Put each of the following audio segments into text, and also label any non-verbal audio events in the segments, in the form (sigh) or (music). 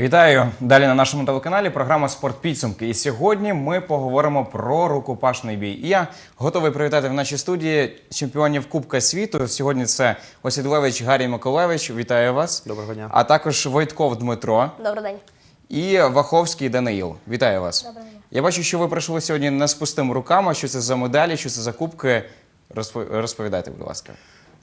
Вітаю! Далі на нашому телеканалі програма Спорт підсумки. І сьогодні ми поговоримо про рукопашний бій. І я готовий привітати в нашій студії чемпіонів Кубка світу. Сьогодні це Осідлевич Гарій Миколевич. Вітаю вас. Доброго дня. А також Войтков Дмитро Добрий день. і Ваховський Даниїл. Вітаю вас. Доброго дня. Я бачу, що ви прийшли сьогодні не з пустими руками. Що це за медалі, що це за кубки. Розповідайте, будь ласка.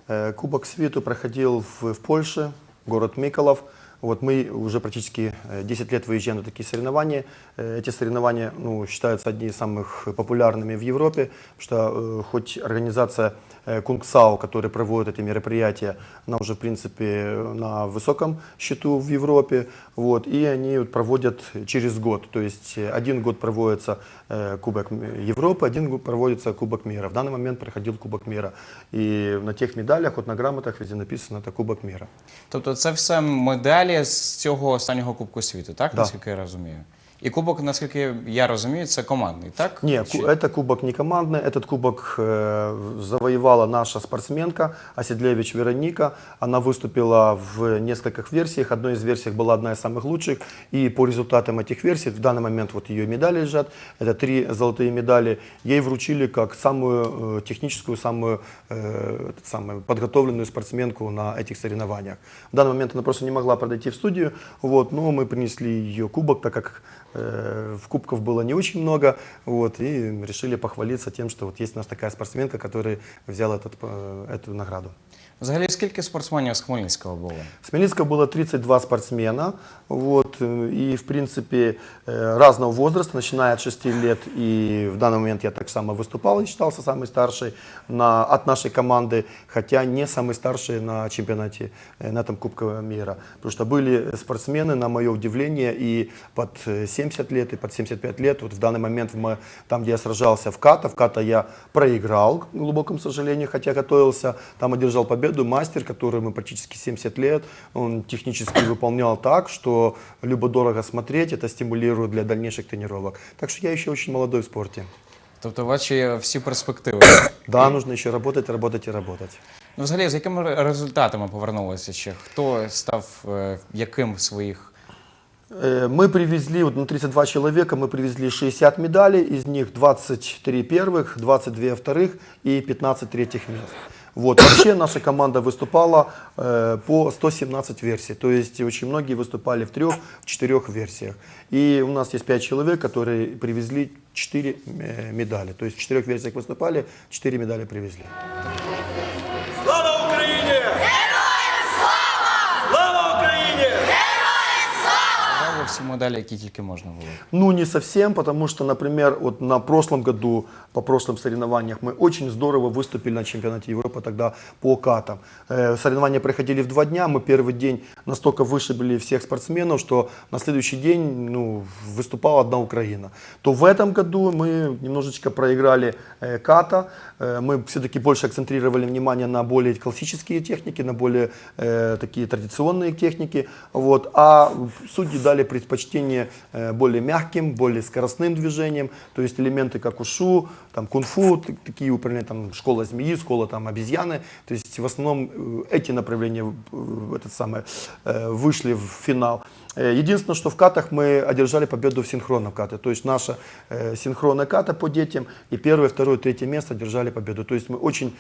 Э, Кубок Свету проходил в, в Польше, город Миколов. Вот мы уже практически э, 10 лет выезжаем на такие соревнования. Э, Эти соревнования ну, считаются одни из самых популярными в Европе, потому что э, хоть организация э, Кунгсау, которая проводит эти мероприятия, она уже в принципе на высоком счету в Европе, вот, и они проводят через год, то есть э, один год проводится э, Кубок Европы, один год проводится Кубок мира. В данный момент проходил Кубок мира, и на тех медалях, вот на грамотах везде написано это Кубок мира. Тобто, це все медалі з цього останнього Кубку світу, так? Да. Наскільки я розумію. І кубок, наскільки я розумію, це командний, так? Нет, Чи- ку- это кубок не командный. Этот кубок э, завоевала наша спортсменка Оседлевич Вероника. Она выступила в нескольких версиях. Одной из версий была одна из самых лучших. И по результатам этих версий, в данный момент вот ее медали лежат, это три золотые медали, ей вручили как самую э, техническую, самую, э, этот самый, подготовленную спортсменку на этих соревнованиях. В данный момент она просто не могла подойти в студию, вот, но мы принесли ее кубок, так как э, в кубков было не очень много, вот, и решили похвалиться тем, что вот есть у нас такая спортсменка, которая взяла этот, э, эту награду. Взагалі, скільки спортсменів з Хмельницького було? С Хмельницкого было 32 спортсмена, вот, э, и в принципе э, разного возраста, начиная от 6 лет, и в данный момент я так само выступал и считался самый старший на, от нашей команды, хотя не самый старший на чемпионате, э, на этом Кубке мира. Потому что были спортсмены, на мое удивление, и под э, 70 лет, и под 75 лет. Вот в данный момент в мо- там, где я сражался в ката, в ката я проиграл, к глубокому сожалению, хотя готовился, там одержал победу. Мастер, которому практически 70 лет, он технически выполнял так, что любо-дорого смотреть, это стимулирует для дальнейших тренировок. Так что я еще очень молодой в спорте. Тобто, у вас ще є всі перспективи. (coughs) Да, нужно еще работать, работать и работать. Ну, взагалі, з якими ре- результатами повернулися ще? Хто став е, яким в своїх? Э, Мы привезли, вот на 32 человека мы привезли 60 медалей, из них 23 первых, 22 вторых и 15 третьих мест. Вот. Вообще наша команда выступала э, по 117 версий, то есть очень многие выступали в трех, в четырех версиях. И у нас есть 5 человек, которые привезли 4 э, медали, то есть в четырех версиях выступали, 4 медали привезли. Брали всі медалі, які тільки можна було. Ну, не совсем, потому что, например, вот на прошлом году, по прошлым соревнованиях, мы очень здорово выступили на чемпионате Европы тогда по катам. Э, Соревнования проходили в два дня, мы первый день настолько вышибли всех спортсменов, что на следующий день ну, выступала одна Украина. То в этом году мы немножечко проиграли э, ката, Э, мы все-таки больше акцентрировали внимание на более классические техники, на более э, такие традиционные техники, вот, а судьи дали предпочтение э, более мягким, более скоростным движениям, то есть элементы как ушу, там кунг-фу, такие упражнения, там школа змеи, школа там обезьяны, то есть в основном э, эти направления э, этот самый, э, вышли в финал. Единственное, что в катах мы одержали победу в синхронном кате. То есть наша синхронная ката по детям и первое, второе, третье место одержали победу. То есть мы очень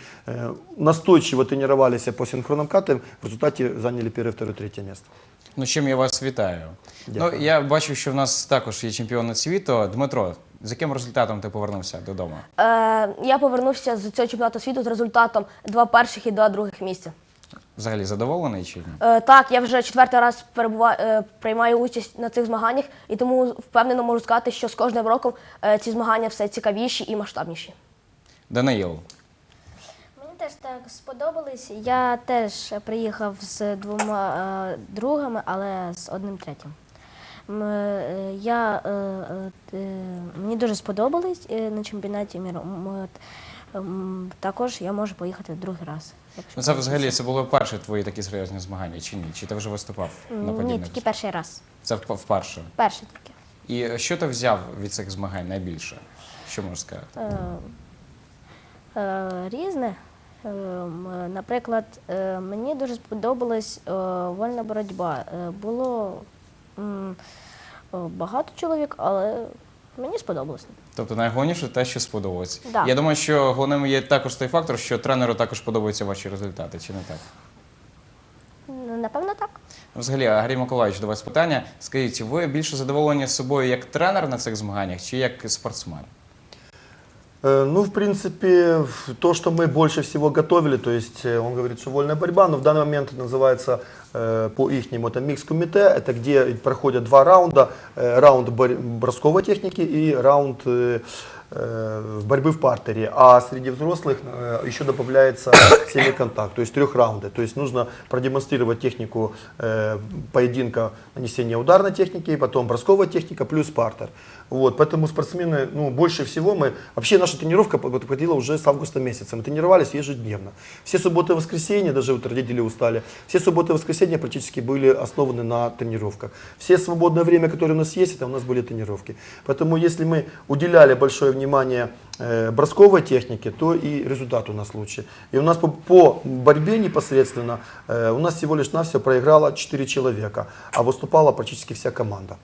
настойчиво тренировались по синхронным катам, в результате заняли первое, второе, третье место. Ну, чим я вас вітаю. Дякую. Ну, я бачу, що в нас також є чемпіони світу. Дмитро, з яким результатом ти повернувся додому? Е, я повернувся з цього чемпіонату світу з результатом два перших і два других місця. Взагалі задоволений чи ні? Е, так, я вже четвертий раз перебуваю, е, приймаю участь на цих змаганнях, і тому впевнено можу сказати, що з кожним роком е, ці змагання все цікавіші і масштабніші. Даниїл, теж так сподобались. Я теж приїхав з двома е, другами, але з одним третім. М, е, Я, е, е, мені дуже сподобались е, на чемпіонаті міру. М, от, також я можу поїхати другий раз. якщо ну це взагалі це були перші твої такі серйозні змагання, чи ні? Чи ти вже виступав на Ні, подібних? тільки перший раз. Це вп- вперше. Перший тільки. І що ти взяв від цих змагань найбільше? Що можеш сказати? Е, е, різне. Е, м, Наприклад, е, мені дуже сподобалась е, вольна боротьба. Е, Було багато чоловік, але мені сподобалось. Тобто найголовніше те, що сподобалось. Да. Я думаю, що головним є також той фактор, що тренеру також подобаються ваші результати, чи не так? Напевно, так. Взагалі, Гаррій Миколаївич, до вас питання. Скажіть, ви більше задоволені собою як тренер на цих змаганнях чи як спортсмен? Э, Ну, в принципе, в- то, что мы больше всего готовили, то есть э, он говорит, что вольная борьба, но в данный момент это называется э, по ихнему это микс-кумите, это где проходят два раунда, э, раунд бор- бросковой техники и раунд э, э, борьбы в партере, а среди взрослых э, еще добавляется (coughs) семиконтакт, то есть трех раунды, то есть нужно продемонстрировать технику э, поединка нанесения ударной техники, потом бросковая техника плюс партер. Вот, поэтому спортсмены, ну, больше всего мы, вообще наша тренировка проходила уже с августа месяца, мы тренировались ежедневно. Все субботы и воскресенья, даже вот родители устали, все субботы и воскресенья практически были основаны на тренировках. Все свободное время, которое у нас есть, это у нас были тренировки. Поэтому если мы уделяли большое внимание э, бросковой технике, то и результат у нас лучше. И у нас по, по борьбе непосредственно, э, у нас всего лишь навсего проиграло 4 человека, а выступала практически вся команда.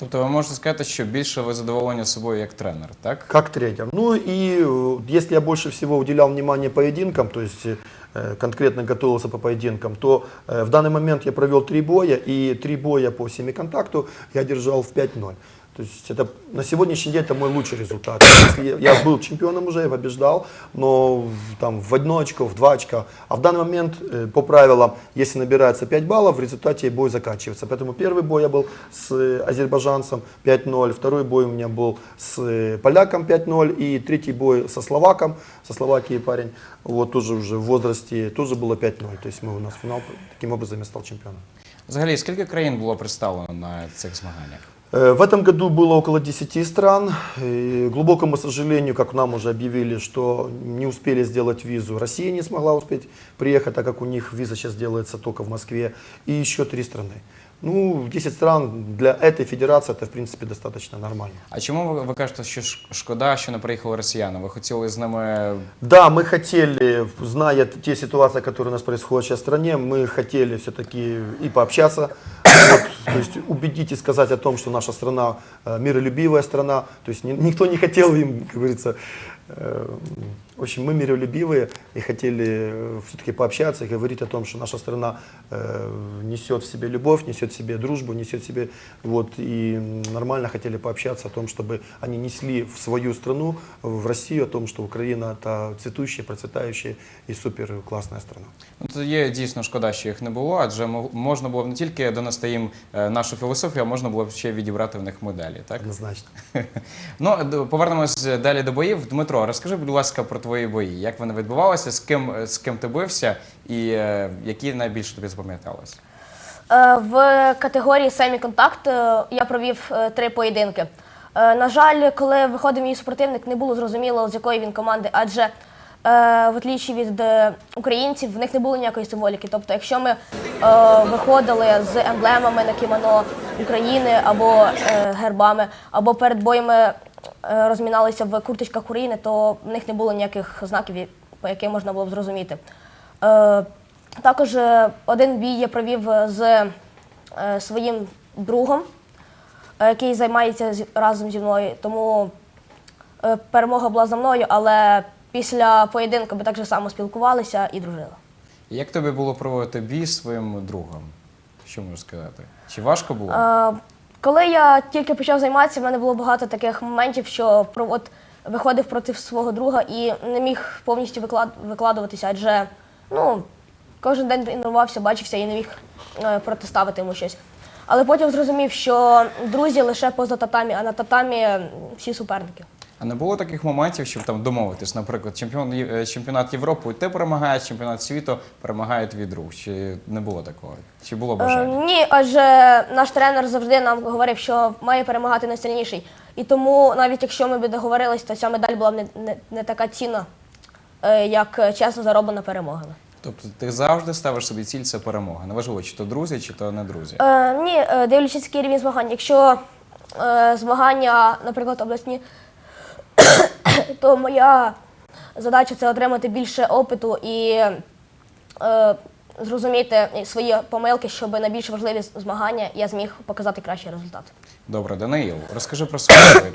Тобто ви можете сказати, що більше ви задоволені собою як тренер, так? Как тренер. Ну и э, если я больше всего уделял внимание поединкам, то есть э, конкретно готовился по поединкам, то э, в данный момент я провел три боя, и три боя по семиконтакту я держал в 5-0. То есть это на сегодняшний день это мой лучший результат. Если я, я был чемпионом уже, я побеждал, но в- там в одно очко, в два очка. А в данный момент э, по правилам, если набирается 5 баллов, в результате бой заканчивается. Поэтому первый бой я был с э, азербайджанцем 5-0, второй бой у меня был с э, поляком 5-0 и третий бой со словаком, со Словакией парень, вот тоже уже в возрасте, тоже было 5-0. То есть мы у нас финал, таким образом я стал чемпионом. Взагалі, скільки країн було представлено на цих змаганнях? Э, В этом году было около 10 стран. И, к глубокому сожалению, как нам уже объявили, что не успели сделать визу. Россия не смогла успеть приехать, так как у них виза сейчас делается только в Москве. И еще три страны. Ну, 10 стран для этой федерации это, в принципе, достаточно нормально. А чому ви, ви кажете, що ш- шкода, що не приїхали росіяни? Ви хотіли з ними Да, мы хотели, зная те ситуации, которые у нас происходят сейчас в стране, мы хотели все-таки и пообщаться, то есть убедить и сказать о том, что наша страна э, миролюбивая страна, то есть ни- никто не хотел им, как говорится, э, в общем, мы миролюбивые и хотели все-таки пообщаться и говорить о том, что наша страна э, несет в себе любовь, несет в себе дружбу, несет в себе, вот, и нормально хотели пообщаться о том, чтобы они несли в свою страну, в Россию, о том, что Украина это цветущая, процветающая и супер классная страна. Ну, то є дійсно шкода, що їх не було, адже мо- можна було б не тільки донести їм е, нашу філософію, а можна було б ще відібрати в них медалі. Так Однозначно. (laughs) ну д- повернемось далі до боїв. Дмитро, розкажи, будь ласка, про твої бої. Як вони відбувалися, з ким з ким ти бився, і е, які найбільше тобі запам'яталися? Е, В категорії семі-контакт е, я провів е, три поєдинки. Е, На жаль, коли виходив мій супротивник, не було зрозуміло, з якої він команди, адже е, в отлічі від е, українців в них не було ніякої символіки. Тобто, якщо ми е, виходили з емблемами на кімоно України або е, гербами, або перед боями розміналися в курточках України, то в них не було ніяких знаків, по яким можна було б зрозуміти. Е, також е, один бій я провів е, з е, своїм другом, е, який займається разом зі мною. Тому е, перемога була за мною, але після поєдинку ми так же само спілкувалися і дружили. Як тобі було проводити бій з своїм другом? Що можеш сказати? Чи важко було? Коли я тільки почав займатися, в мене було багато таких моментів, що от, виходив проти свого друга і не міг повністю виклад, викладуватися, адже ну, кожен день тренувався, бачився і не міг е, протиставити йому щось. Але потім зрозумів, що друзі лише поза татамі, а на татамі всі суперники. А не було таких моментів, щоб там домовитись, наприклад, чемпіон е, чемпіонат Європи, ти перемагаєш, чемпіонат світу перемагає твій друг. Чи не було такого? Чи було Е, бажання? ні, адже наш тренер завжди нам говорив, що має перемагати найсильніший. І тому, навіть якщо ми б договорились, то ця медаль була б не, не, не така цінна, е, як е, чесно зароблена перемога. Тобто ти завжди ставиш собі ціль це перемога. Неважливо, чи то друзі, чи то не друзі. Е, ні, е, дивлячись який рівень змагань. Якщо е, змагання, наприклад, обласні, (coughs) то моя задача це отримати більше опиту і е, зрозуміти свої помилки, щоб на більш важливі змагання я зміг показати кращий результат. Добре, Даниїл, розкажи про свою.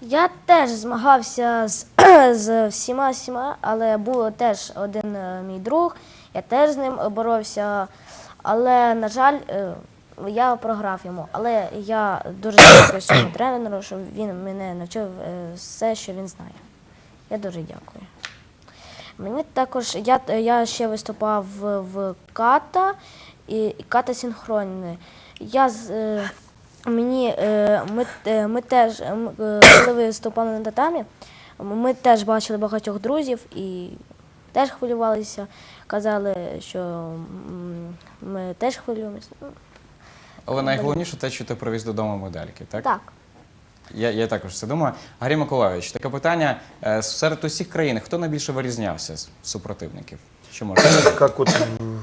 Я теж змагався з, (coughs) з всіма всіма, але був теж один е, мій друг, я теж з ним боровся. Але, на жаль, е, я програв йому. Але я дуже дякую своєму тренеру, що він мене навчив е, все, що він знає. Я дуже дякую. Мені також я, я ще виступав в, в ката і, і ката синхронне. Я е, мені е, ми, е, ми теж е, коли виступали на татамі, ми теж бачили багатьох друзів і теж хвилювалися. Казали, що ми теж хвилюємося. Але найголовніше те, що ти привіз додому медальки, так? Так. Я, я також це думаю. Гарі Миколайович, таке питання. Е, Серед усіх країн, хто найбільше вирізнявся з супротивників? Що можна? Как вот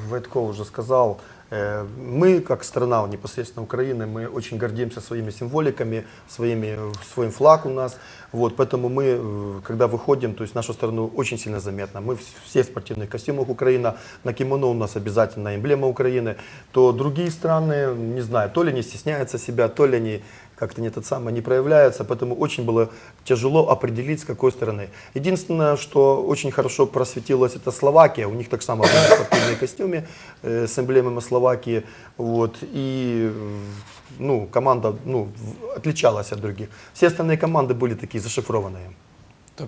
Витко уже сказал, э, мы, как страна непосредственно Украины, мы очень гордимся своими символиками, своими, своим флаг у нас. Вот, поэтому мы, э, когда выходим, то есть нашу страну очень сильно заметно. Мы вс- все в спортивных костюмах Украина, на кимоно у нас обязательно эмблема Украины. То другие страны, не знаю, то ли не стесняются себя, то ли они как-то не тот самый, не проявляются, поэтому очень было тяжело определить, с какой стороны. Единственное, что очень хорошо просветилось, это Словакия. У них так само были спортивные костюмы э, с эмблемами Словакии. Вот, и э, ну, команда ну, в- отличалась от других. Все остальные команды были такие зашифрованные.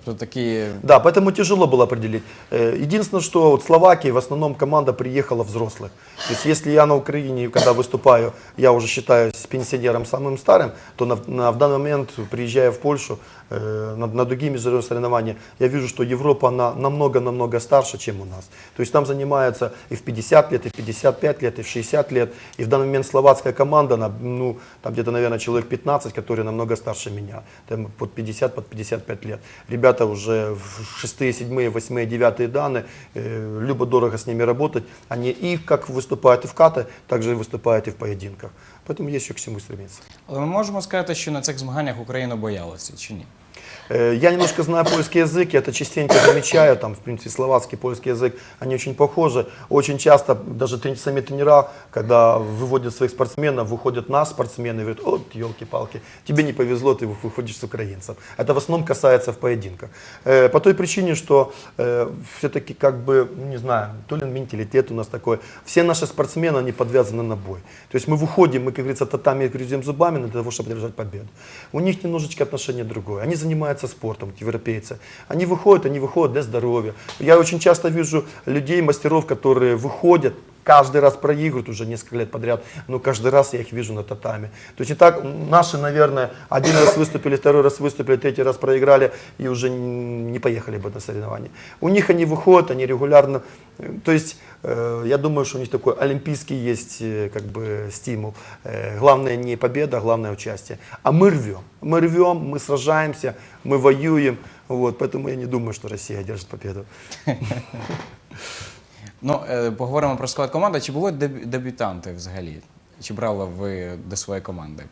Такі Да, поэтому тяжело было определить. Э, Единственное, что вот Словакия в основном команда приехала взрослых. То есть если я на Украине, когда выступаю, я уже считаюсь пенсионером самым старым, то на, на- в данный момент, приезжая в Польшу э, на, на другие международные соревнования, я вижу, что Европа она намного-намного старше, чем у нас. То есть там занимаются и в 50 лет, и в 55 лет, и в 60 лет. И в данный момент словацкая команда, она, ну, там где-то, наверное, человек 15, которые намного старше меня. Там под 50, под 55 лет. Ребята уже в 6, 7, 8, 9 даны, э, любо-дорого с ними работать. Они и как выступают и в каты, также и выступают и в поединках. Поэтому есть еще к чему стремиться. Але ми можемо сказати, що на цих змаганнях Україну боялися чи ні? Э, Я немножко знаю польский язык, я это частенько замечаю, там, в принципе, словацкий, польский язык, они очень похожи. Очень часто даже трени- сами тренера, когда выводят своих спортсменов, выходят нас, спортсмены, и говорят, вот, елки-палки, тебе не повезло, ты вы- выходишь с украинцем. Это в основном касается в поединках. Э, По той причине, что все-таки, как бы, ну, не знаю, то ли менталитет у нас такой, все наши спортсмены, они подвязаны на бой. То есть мы выходим, мы, как говорится, татами грызем зубами для того, чтобы держать победу. У них немножечко отношение другое. Они занимаются спортом, вот европейцы. Они выходят, они выходят для здоровья. Я очень часто вижу людей, мастеров, которые выходят, каждый раз проигрывают уже несколько лет подряд, но каждый раз я их вижу на татами. То есть и так наши, наверное, один раз выступили, второй раз выступили, третий раз проиграли и уже не поехали бы на соревнования. У них они выходят, они регулярно, то есть э, я думаю, что у них такой олимпийский есть э, как бы стимул. Э, Главное не победа, главное участие. А мы рвем, мы рвем, мы сражаемся, мы воюем. Вот, поэтому я не думаю, что Россия одержит победу. (laughs) Ну, е, поговоримо про склад команди. Чи були деб- дебютанти взагалі? Чи брали ви до своєї команди?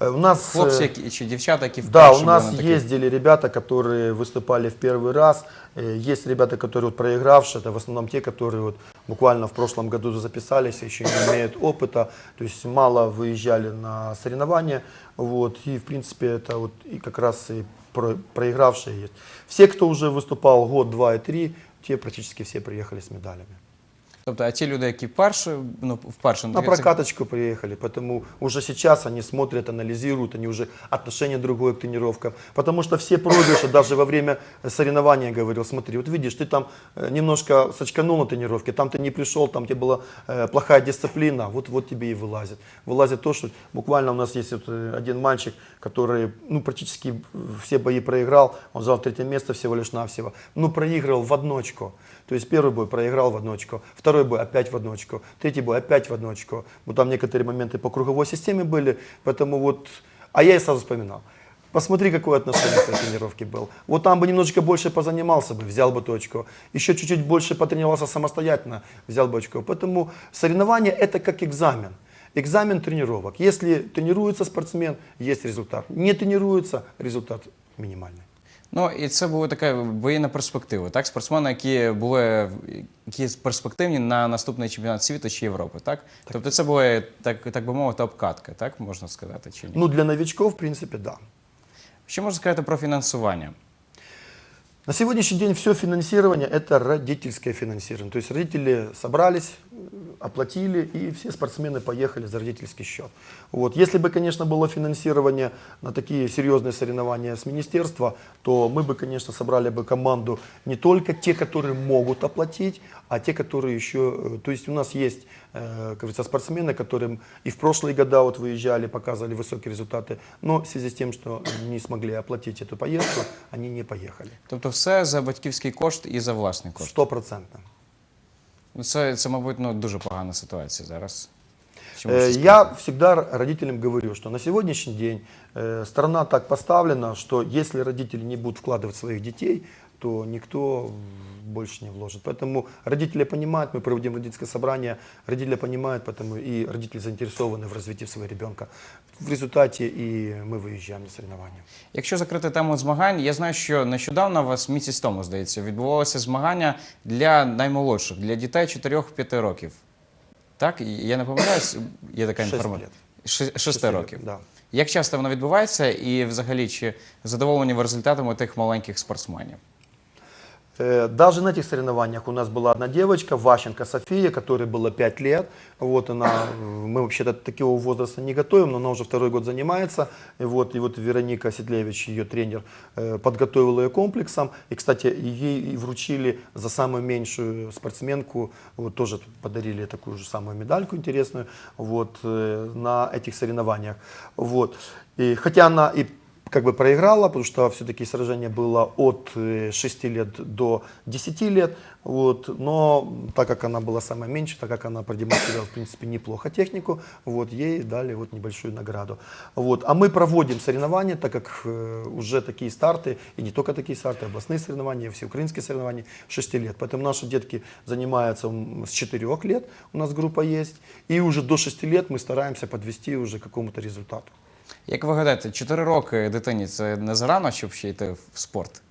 Э, У нас э, Хлопці які, чи дівчата, які Да, вперше у нас були на таких? ездили ребята, которые выступали в первый раз. Э, Есть ребята, которые вот проигравшие, это в основном те, которые вот буквально в прошлом году записались, еще не имеют опыта, то есть мало выезжали на соревнования. Вот, и в принципе это вот и как раз и про- проигравшие есть. Все, кто уже выступал год, два и три, те практически все приехали с медалями. Тобто, а ті люди, які вперше, ну, вперше На прокаточку приехали, поэтому уже сейчас они смотрят, анализируют, они уже отношение другое к тренировкам. Потому что все проигрыши, даже во время соревнования, говорил, смотри, вот видишь, ты там э, немножко сочканул на тренировке, там ты не пришел, там тебе была э, плохая дисциплина, вот, вот тебе и вылазит. Вылазит то, что буквально у нас есть вот э, один мальчик, который ну, практически все бои проиграл, он взял третье место всего лишь навсего, ну проиграл в одночку. То есть первый бой проиграл в одну очко, второй бой опять в одну очко, третий бой опять в одну очко. Вот там некоторые моменты по круговой системе были, поэтому вот... А я и сразу вспоминал. Посмотри, какое отношение к тренировке был. Вот там бы немножечко больше позанимался бы, взял бы точку. Еще чуть-чуть больше потренировался самостоятельно, взял бы очко. Поэтому соревнование это как экзамен. Экзамен тренировок. Если тренируется спортсмен, есть результат. Не тренируется, результат минимальный. Ну і це були таке бої на перспективу, так? Спортсмени, які були які перспективні на наступний чемпіонат світу чи Європи, так? Тобто це були, так, так би мовити, обкатки, так можна сказати, чи ні? Ну, для новичков, в принципе, да. Що можна сказати про фінансування? На сегодняшний день все финансирование – это родительское финансирование. То есть родители собрались, оплатили, и все спортсмены поехали за родительский счет. Вот. Если бы, конечно, было финансирование на такие серьезные соревнования с министерства, то мы бы, конечно, собрали бы команду не только те, которые могут оплатить, а те, которые еще... э, То есть у нас есть, э, говорится, спортсмены, которым и в прошлые года вот выезжали, показывали высокие результаты, но в связи с тем, что не смогли оплатить эту поездку, они не поехали. Тобто все за батьківський кошт і за власний кошт. Стопроцентно. Ну, Це, це мабуть, ну, дуже погана ситуація зараз. Що Э, можете сказати? Я всегда р- родителям говорю, что на сегодняшний день э, страна так поставлена, что если родители не будут вкладывать в своих детей, то никто м, больше не вложит. Поэтому родители понимают, мы проводим родительское собрание, родители понимают, поэтому и родители заинтересованы в развитии своего ребенка. В результате и мы выезжаем на соревнования. Якщо закрити тему змагань, я знаю, що нещодавно у вас місяць тому, здається, відбувалося змагання для наймолодших, для дітей 4-5 років. Так? І Я не помиляюсь, є така Шесть інформація. лет. Ши- Шести Шести років. лет, да. Як часто воно відбувається, і взагалі чи задоволені ви результатами тих маленьких спортсменів? Э, Даже на этих соревнованиях у нас была одна девочка, Ващенко София, которой было 5 лет. Вот она, э, мы вообще-то такого возраста не готовим, но она уже второй год занимается. И вот, и вот Вероника Сидлевич, ее тренер, э, подготовила ее комплексом. И, кстати, ей вручили за самую меньшую спортсменку, вот тоже подарили такую же самую медальку интересную вот, на этих соревнованиях. Вот. И, хотя она и как бы проиграла, потому что все-таки сражение было от э, 6 лет до 10 лет, вот, но так как она была самая меньше, так как она продемонстрировала, в принципе, неплохо технику, вот, ей дали вот небольшую награду. Вот. А мы проводим соревнования, так как э, уже такие старты, и не только такие старты, областные соревнования, все украинские соревнования 6 лет. Поэтому наши детки занимаются с 4 лет, у нас группа есть, и уже до 6 лет мы стараемся подвести уже к какому-то результату. Як ви гадаєте, 4 роки дитині це не зарано, щоб ще йти в спорт?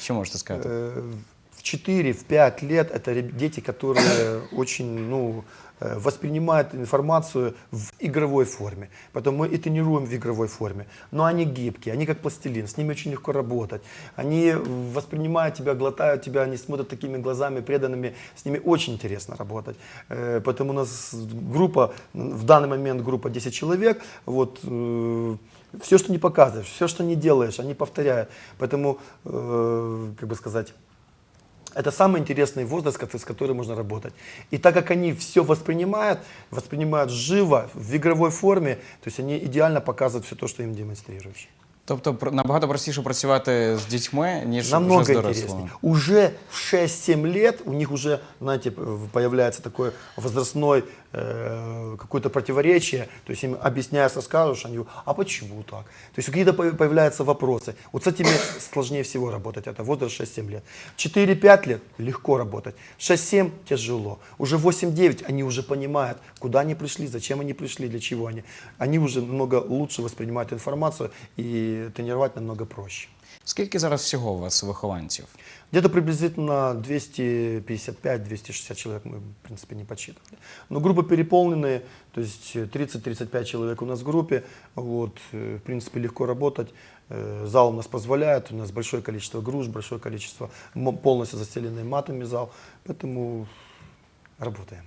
Що можете сказати? Э, в 4-5 лет это реб- дети, которые (coughs) очень ну, э, воспринимают информацию в игровой форме. Поэтому мы и тренируем в игровой форме. Но они гибкие, они как пластилин, с ними очень легко работать. Они воспринимают тебя, глотают тебя, они смотрят такими глазами преданными, с ними очень интересно работать. Э, Поэтому у нас группа, в данный момент группа 10 человек, вот, все, что не показываешь, все, что не делаешь, они повторяют. Поэтому, э, как бы сказать, это самый интересный возраст, кот- с которым можно работать. И так как они все воспринимают, воспринимают живо, в игровой форме, то есть они идеально показывают все то, что им демонстрируешь. Тобто пр- набагато простіше працювати з дітьми, ніж вже Намного з интереснее. дорослими. Уже в 6-7 лет у них уже, знаете, п- появляется такое возрастное э, какое-то противоречие. То есть им объясняешь, расскажешь, они говорят, а почему так? То есть какие-то по- появляются вопросы. Вот с этими (coughs) сложнее всего работать. Это возраст 6-7 лет. 4-5 лет легко работать. 6-7 тяжело. Уже 8-9 они уже понимают, куда они пришли, зачем они пришли, для чего они. Они уже намного лучше воспринимают информацию и тренировать намного проще. Скільки зараз всього у вас вихованців? Где-то приблизительно 255-260 человек мы, в принципе, не подсчитывали. Но группы переполненные, то есть э, 30-35 человек у нас в группе. Вот, э, в принципе, легко работать. Э, Зал у нас позволяет, у нас большое количество груш, большое количество, м- полностью застеленный матами зал. Поэтому работаем.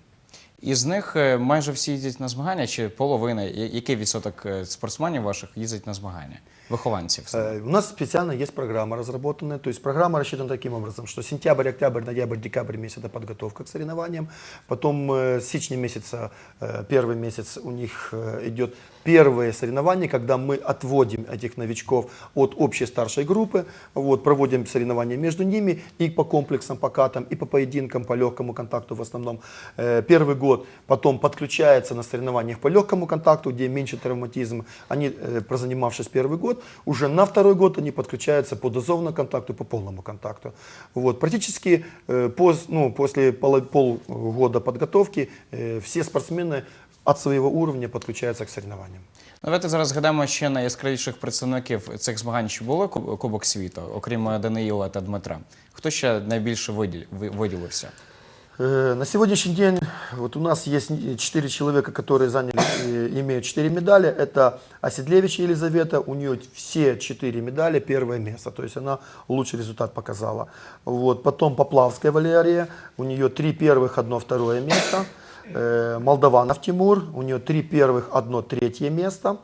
Із них е, майже всі їздять на змагання, чи половина? Я- Який відсоток е, спортсменів ваших їздить на змагання? Вихованців? Э, У нас специально есть программа разработанная. То есть программа рассчитана таким образом, что сентябрь, октябрь, ноябрь, декабрь месяц это подготовка к соревнованиям. Потом э, с сечня месяца, э, первый месяц у них э, идет первые соревнования, когда мы отводим этих новичков от общей старшей группы, вот, проводим соревнования между ними и по комплексам, по катам, и по поединкам, по легкому контакту в основном. Э, Первый год потом подключается на соревнованиях по легкому контакту, где меньше травматизм. Они, э, прозанимавшись первый год, уже на второй год они подключаются по дозованному контакту, по полному контакту. Вот. Практически э, пос- ну, после поло- полгода подготовки э, все спортсмены от своего уровня подключаются к соревнованиям. Давайте зараз згадаємо ще найяскравіших представників цих змагань, що були Куб- Кубок світу, окрім е, Даниїла та Дмитра. Хто ще найбільше виділ- ви- виділився? Э, На сегодняшний день вот у нас есть четыре человека, которые заняли, э, имеют четыре медали. Это Оседлевич Елизавета, у нее все четыре медали, первое место. То есть она лучший результат показала. Вот. Потом Поплавская Валерия, у нее три первых, одно второе место. Э, Молдаванов Тимур, у нее три первых, одно третье место.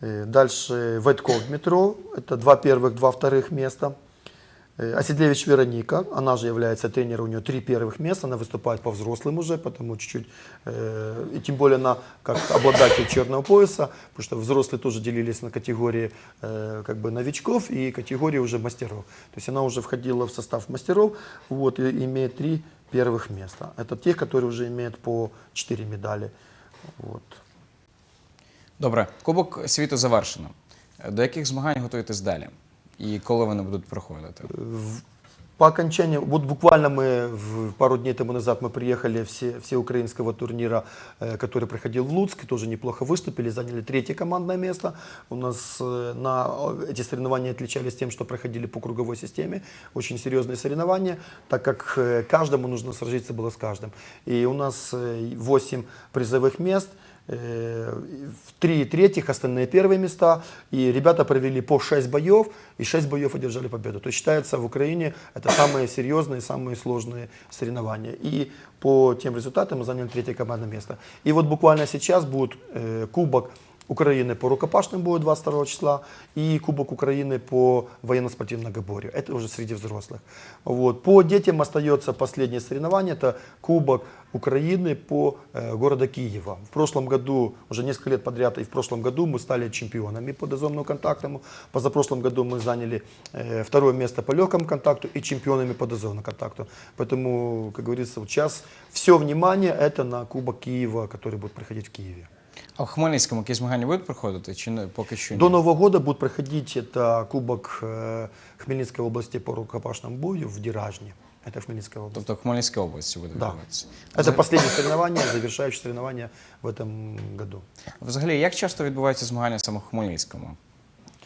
Дальше Войтков Дмитро, это два первых, два вторых места. Э, Оседлевич Вероника, она же является тренером, у нее три первых места, она выступает по взрослым уже, потому чуть-чуть, э, и тем более она как обладатель черного пояса, потому что взрослые тоже делились на категории э, как бы новичков и категории уже мастеров. То есть она уже входила в состав мастеров, вот, и имеет три первых места. Это те, которые уже имеют по четыре медали. Вот. Добре, Кубок світу завершено. Е, До яких змагань готуєтесь далі? І коли вони будуть проходити? В- По окончанию, вот буквально мы в- пару дней тому назад мы приехали все, всеукраинского турнира, э, который проходил в Луцк, тоже неплохо выступили, заняли третье командное место. У нас э, на э, эти соревнования отличались тем, что проходили по круговой системе, очень серьезные соревнования, так как э, каждому нужно сражиться было с каждым. И у нас 8 призовых мест, Э, в три третьих, остальные первые места. И ребята провели по 6 боев, и 6 боев одержали победу. То есть считается в Украине это самые серьезные, самые сложные соревнования. И по тем результатам мы заняли третье командное место. И вот буквально сейчас будет э, Кубок Украины по рукопашному бою 22 числа и Кубок Украины по военно-спортивному многоборью. Это уже среди взрослых. Вот. По детям остается последнее соревнование, это Кубок Украины по э, города Киева. В прошлом году, уже несколько лет подряд, и в прошлом году мы стали чемпионами по дозомному контактному. Позапрошлом году мы заняли э, второе место по легкому контакту и чемпионами по дозомному контакту. Поэтому, как говорится, сейчас все внимание это на Кубок Киева, который будет проходить в Киеве. А в Хмельницькому які змагання будуть проходити, чи не поки що ні? До Нового года будет проходить это Кубок э, Хмельницкой области по рукопашному бою в Диражне. Это в Хмельницкой области. Тобто в Хмельницькій області буде Да. відбуватися. Это последнее соревнование, завершающее соревнование в этом году. Взагалі, як часто відбуваються змагання саме в Хмельницькому?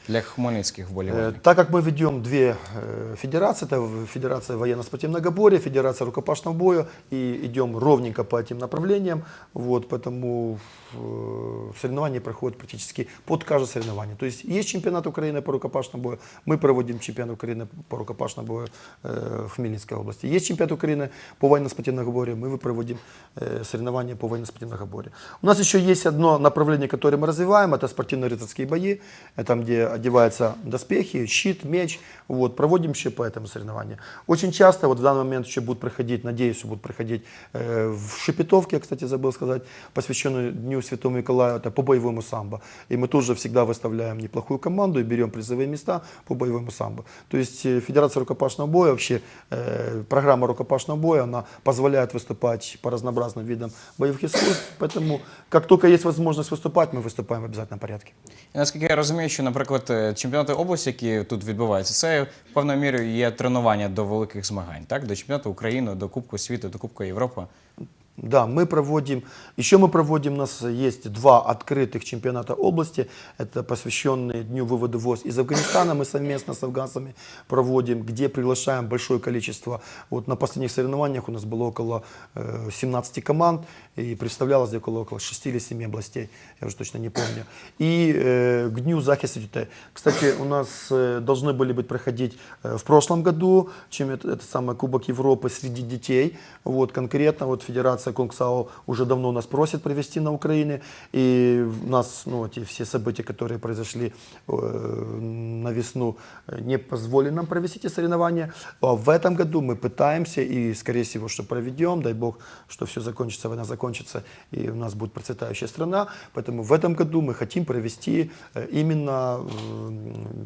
Для хмельницьких Э, вболівальників? Так как мы ведем две э, федерации, это Федерация военно-спортивного многоборья, Федерация рукопашного боя, и идем ровненько по этим направлениям, вот, поэтому э, соревнования проходят практически под каждое соревнование. То есть есть чемпионат Украины по рукопашному бою, мы проводим чемпионат Украины по рукопашному бою э, в Хмельницкой области. Есть чемпионат Украины по военно-спортивному многоборью, мы проводим э, соревнования по военно-спортивному многоборью. У нас еще есть одно направление, которое мы развиваем, это спортивно-рыцарские бои, э, там, где одеваются доспехи, щит, меч, вот, проводим еще по этому соревнованию. Очень часто, вот в данный момент еще будут проходить, надеюсь, что будут проходить э, в Шепетовке, я, кстати, забыл сказать, посвященную Дню Святому Николаю, это по боевому самбо. И мы тоже всегда выставляем неплохую команду и берем призовые места по боевому самбо. То есть э, Федерация рукопашного боя, вообще э, программа рукопашного боя, она позволяет выступать по разнообразным видам боевых искусств, поэтому как только есть возможность выступать, мы выступаем в обязательном порядке. І наскільки я розумію, що, наприклад, е, чемпіонати області, які тут відбуваються, це певною мірою є тренування до великих змагань, так? До чемпіонату України, до Кубку світу, до Кубку Європи. Да, мы проводим, еще мы проводим, у нас есть два открытых чемпионата области, это посвященные Дню вывода ВОЗ из Афганистана, мы совместно с афганцами проводим, где приглашаем большое количество, вот на последних соревнованиях у нас было около э, 17 команд, и представлялось около, около 6 или 7 областей, я уже точно не помню. И э, к Дню захиста детей. Кстати, у нас э, должны были быть проходить э, в прошлом году, чем это, это самый Кубок Европы среди детей, вот конкретно вот Федерация Конгсао уже давно нас просит провести на Украине, и у нас ну, эти все события, которые произошли э, на весну, э, не позволили нам провести эти соревнования. А в этом году мы пытаемся и, скорее всего, что проведем, дай бог, что все закончится, война закончится, и у нас будет процветающая страна. Поэтому в этом году мы хотим провести э, именно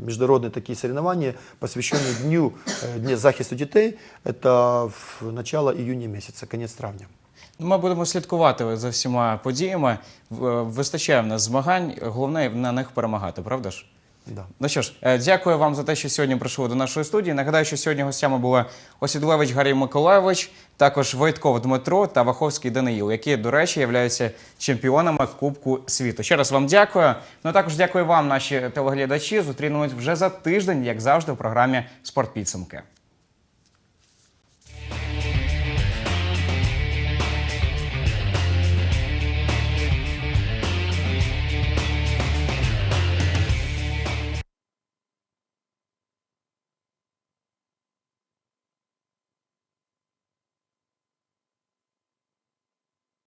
международные такие соревнования, посвященные Дню, э, Дне захисту детей. Это в начало июня месяца, конец травня. Ну, Ми будемо слідкувати за всіма подіями. Е, Вистачає в нас змагань, головне на них перемагати, правда ж? Да. Ну що ж, е, дякую вам за те, що сьогодні прийшли до нашої студії. Нагадаю, що сьогодні гостями були Осідлевич Гарій Миколайович, також Войтков Дмитро та Ваховський Даниїл, які, до речі, являються чемпіонами Кубку світу. Ще раз вам дякую. Ну а також дякую вам, наші телеглядачі. Зустрінемось вже за тиждень, як завжди, в програмі Спортпідсумки.